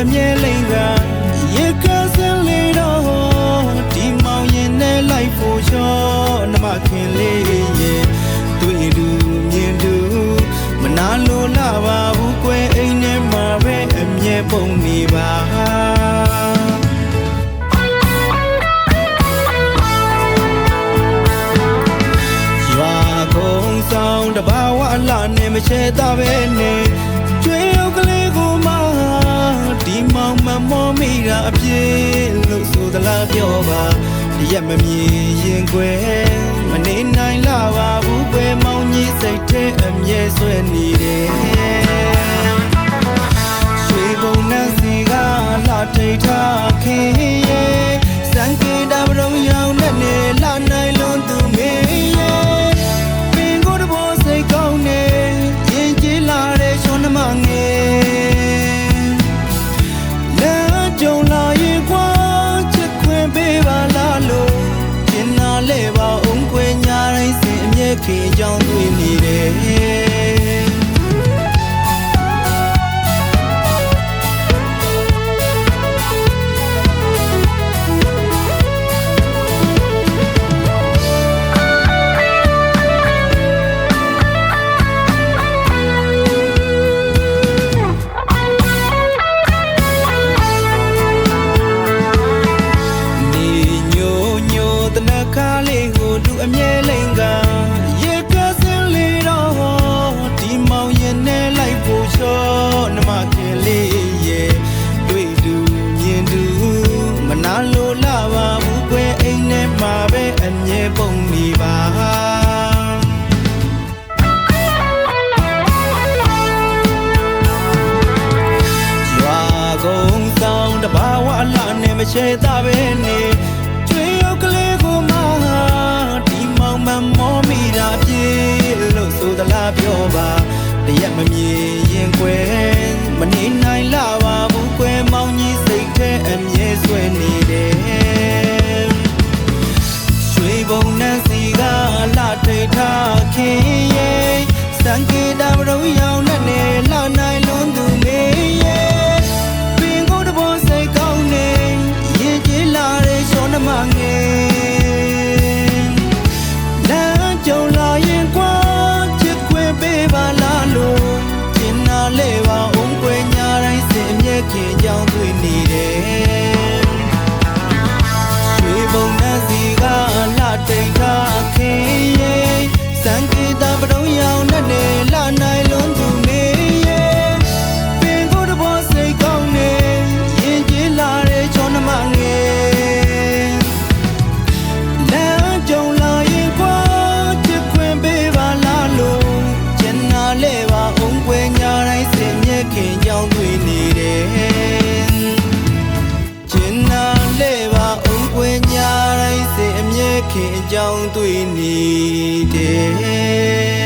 အမြဲလိမ့်သာရေကစင်လေးတော့ဒီမောင်ရင်နဲ့လိုက်ဖို့ရောနမခင်လေးရဲ့တွေ့လူမြင်လူမနာလိုလာပါဘူးကွယ်အိမ်ထဲမှာပဲအမြဲပုံနေပါဆောင်တဘာဝအလှနဲ့မချဲတာပဲနဲ့ ကအပြည့်လို့ဆိုသလားပြောပါဒီရက်မမြင်ရင်ခွဲမနေနိုင်လာပါဘူးကွယ်မောင်ကြီးစိတ်ထဲအမြဲဆွဲနေတယ်ရွှေဘုံနဲ့စီကလာထိတ်ထားခင် ခင်ကြောင့်တွေ့နေတယ် ချေတာပဲနေကျွေးရောက်ကလေးကိုမှဒီမောင်မမောမိတာပြေလို့ဆိုသလားပြောပါတရက်မမြင်ရင်ကွယ်မနေနိုင်လား ခင်အကြောင်းတွေ့နေတယ်